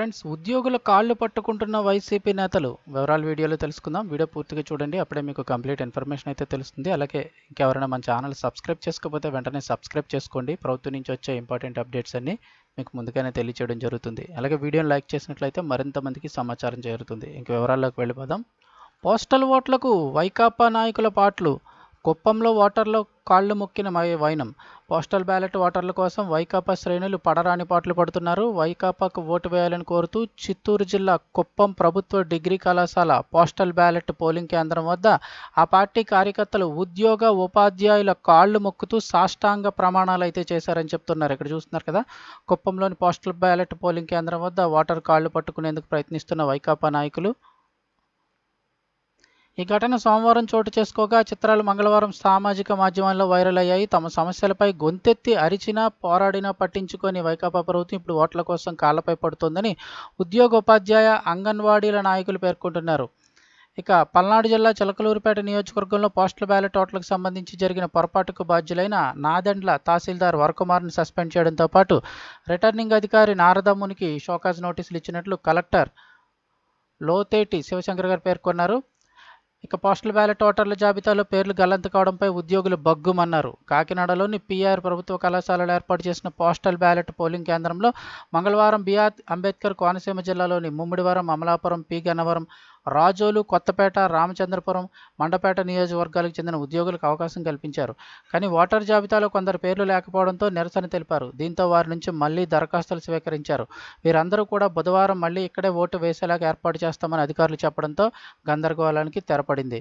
Friends ఉద్యోగుల కాళ్ళు పట్టుకుంటున్న YCP నేతలు వివరాలు వీడియోలో తెలుసుకుందాం. వీడియో పూర్తిగా చూడండి. అప్పుడే మీకు కంప్లీట్ ఇన్ఫర్మేషన్ అయితే తెలుస్తుంది. అలాగే ఇంకెవరైనా మన ఛానల్ సబ్స్క్రైబ్ చేసుకోకపోతే వెంటనే సబ్స్క్రైబ్ చేసుకోండి. ప్రభుత్వం నుంచి వచ్చే ఇంపార్టెంట్ అప్డేట్స్ అన్ని మీకు ముందుగానే తెలియచేయడం జరుగుతుంది. అలాగే వీడియోని లైక్ చేసినట్లయితే మరింత మందికి సమాచారం చేరుతుంది. ఇంక వివరాల్లోకి వెళ్ళిపోదాం. పోస్టల్ ఓట్లకు వైకాపా నాయకుల పాటలు కుప్పంలో ఓటర్లు కాళ్ళు మొక్కిన వైనం. పోస్టల్ బ్యాలెట్ ఓటర్ల కోసం వైకాపా శ్రేణులు పడరాని పాటలు పడుతున్నారు. వైకాపాకు ఓటు వేయాలని కోరుతూ చిత్తూరు జిల్లా కుప్పం ప్రభుత్వ డిగ్రీ కళాశాల పోస్టల్ బ్యాలెట్ పోలింగ్ కేంద్రం వద్ద ఆ పార్టీ కార్యకర్తలు ఉద్యోగ ఉపాధ్యాయుల కాళ్ళు మొక్కుతూ సాష్టాంగ ప్రమాణాలు అయితే చేశారని చెప్తున్నారు. ఇక్కడ చూస్తున్నారు కదా కుప్పంలోని పోస్టల్ బ్యాలెట్ పోలింగ్ కేంద్రం వద్ద ఓటర్ కాళ్ళు పట్టుకునేందుకు ప్రయత్నిస్తున్న వైకాపా నాయకులు ఈ ఘటన సోమవారం చోటు చేసుకోగా చిత్రాలు మంగళవారం సామాజిక మాధ్యమాల్లో వైరల్ అయ్యాయి. తమ సమస్యలపై గొంతెత్తి అరిచినా పోరాడినా పట్టించుకొని వైకాపా ప్రభుత్వం ఇప్పుడు ఓట్ల కోసం కాళ్ళపై పడుతోందని ఉద్యోగోపాధ్యాయ అంగన్వాడీల నాయకులు పేర్కొంటున్నారు. ఇక పల్నాడు జిల్లా చిలకలూరుపేట నియోజకవర్గంలో పోస్టల్ బ్యాలెట్ ఓట్లకు సంబంధించి జరిగిన పొరపాటుకు బాధ్యులైన నాదెండ్ల తహసీల్దార్ వరకుమార్ని సస్పెండ్ చేయడంతో పాటు రిటర్నింగ్ అధికారి నారదమ్మునికి షోకాజ్ నోటీసులు ఇచ్చినట్లు కలెక్టర్ లోతేటి శివశంకర్ గారు పేర్కొన్నారు. ఇక పోస్టల్ బ్యాలెట్ ఓటర్ల జాబితాలో పేర్లు గల్లంత కావడంపై ఉద్యోగులు బగ్గుమన్నారు. కాకినాడలోని పీఆర్ ప్రభుత్వ కళాశాలలో ఏర్పాటు చేసిన పోస్టల్ బ్యాలెట్ పోలింగ్ కేంద్రంలో మంగళవారం బిఆర్ అంబేద్కర్ కోనసీమ జిల్లాలోని ముమ్మిడివరం అమలాపురం పి గన్నవరం రాజోలు కొత్తపేట రామచంద్రపురం మండపేట నియోజకవర్గాలకు చెందిన ఉద్యోగులకు అవకాశం కల్పించారు. కానీ ఓటర్ జాబితాలో కొందరు పేర్లు లేకపోవడంతో నిరసన తెలిపారు. దీంతో వారి నుంచి మళ్ళీ దరఖాస్తులు స్వీకరించారు. వీరందరూ కూడా బుధవారం మళ్ళీ ఇక్కడే ఓటు వేసేలాగా ఏర్పాటు చేస్తామని అధికారులు చెప్పడంతో గందరగోళానికి తెరపడింది.